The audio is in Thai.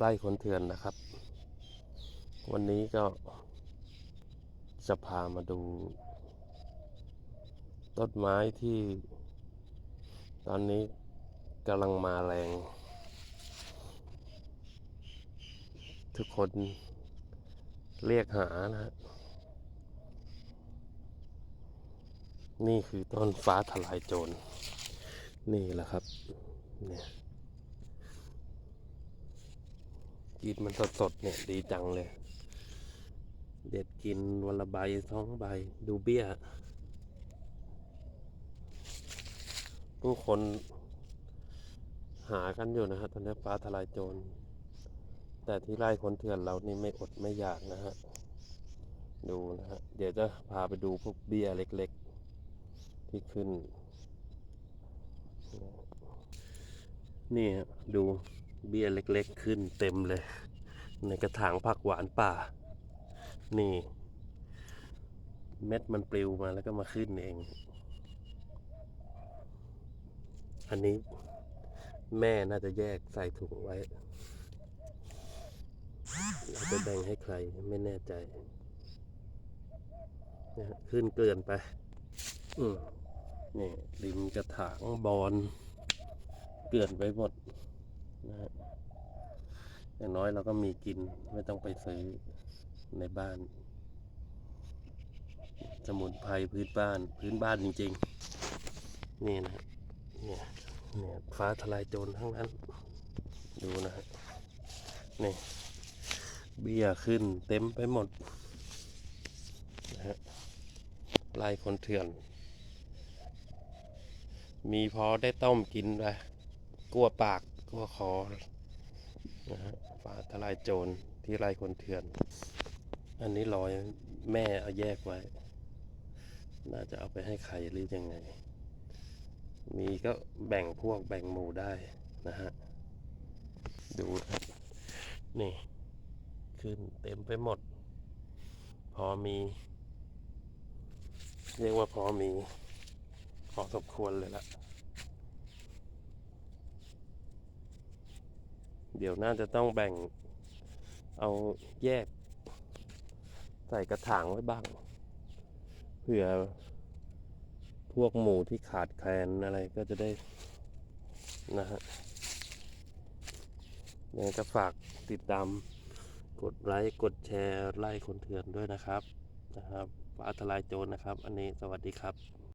ใกล้คนเถื่อนนะครับ วันนี้ก็จะพามาดู ต้นไม้ที่ ตอนนี้กำลังมาแรง ทุกคนเรียกหานะฮะนี่คือต้นฟ้าทลายโจร นี่แหละครับ เนี่ย กินมันสดๆเนี่ยดีจังเลย เด็ดกินวันละใบสองใบดูเบี้ยผู้คนหากันอยู่นะครับตอนนี้ฟ้าทลายโจร แต่ที่ไร่คนเถื่อนเรานี่ไม่อดไม่อยากนะฮะ ดูนะฮะ เดี๋ยวจะพาไปดูพวกเบี้ยเล็กๆ ที่ขึ้น นี่ฮะ ดู เบี้ยเล็กๆขึ้นเต็มเลย ในกระถางผักหวานป่า นี่ เม็ดมันปลิวมาแล้วก็มาขึ้นเอง อันนี้แม่น่าจะแยกใส่ถุงไว้เราจะแบ่งให้ใครไม่แน่ใจขึ้นเกินไป อืมนี่ริมกระถางบอลเกลื่อนไปหมด นะอย่างน้อยเราก็มีกินไม่ต้องไปซื้อในบ้าน สมุนไพรพื้นบ้าน พื้นบ้านจริงๆ นี่นะเนี่ยเนี่ยฟ้าทลายโจรทั้งนั้น ดูนะฮะนี่เบี้ยขึ้นเต็มไปหมดนะฮะไล่คนเถื่อน มีพอได้ต้มกินไปกลัวปาก กลัวคอนะฮะฟ้าทลายโจรที่ไล่คนเถื่อน อันนี้ลอยแม่เอาแยกไว้ น่าจะเอาไปให้ใครหรือยังไง มีก็แบ่งพวกแบ่งหมู่ได้นะฮะ ดูนะนี่ ขึ้นเต็มไปหมด พอมี เรียกว่าพอมี พอสมควรเลยละ เดี๋ยวน่าจะต้องแบ่งเอาแยก ใส่กระถางไว้บ้าง เผื่อ พวกหมูที่ขาดแคลนอะไรก็จะได้นะฮะยังก็ฝากติดตามกดไลค์กดแชร์ไล่คนเถื่อนด้วยนะครับนะครับฟ้าทลายโจรนะครับ อันนี้สวัสดีครับ